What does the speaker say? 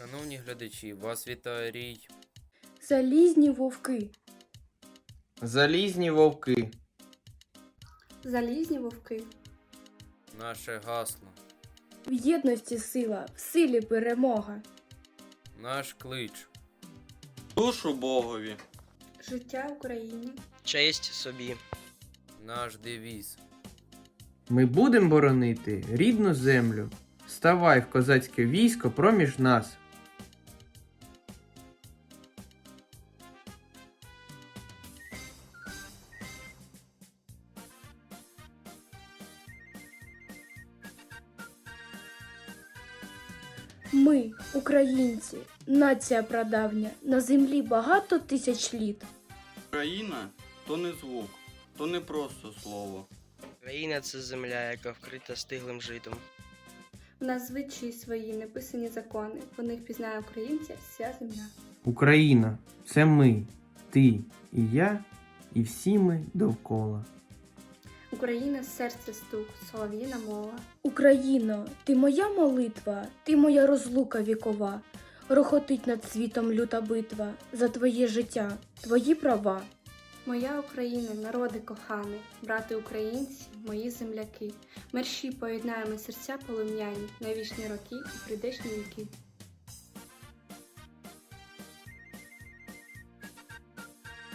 Шановні глядачі, вас вітає рій. Залізні вовки. Залізні вовки. Залізні вовки. Наше гасло, В єдності сила, в силі перемога. наш клич. Душу Богові. Життя Україні. Честь собі. Наш девіз. Ми будемо боронити рідну землю. Ставай в козацьке військо проміж нас. Ми, українці, нація прадавня, на землі багато тисяч літ. Україна то не звук, то не просто слово. Країна це земля, яка вкрита стиглим житом. В нас звичаї свої неписані закони. По них пізнає українця вся земля. Україна це ми, ти і я, і всі ми довкола. Україна серце стук, солов'їна мова. Україно, ти моя молитва, ти моя розлука вікова. Рохотить над світом люта битва за твоє життя, твої права. Моя Україна, народи коханий, брати українці, мої земляки. Мерщі поєднаємо серця полум'яні на вічні роки і прийдешні віки.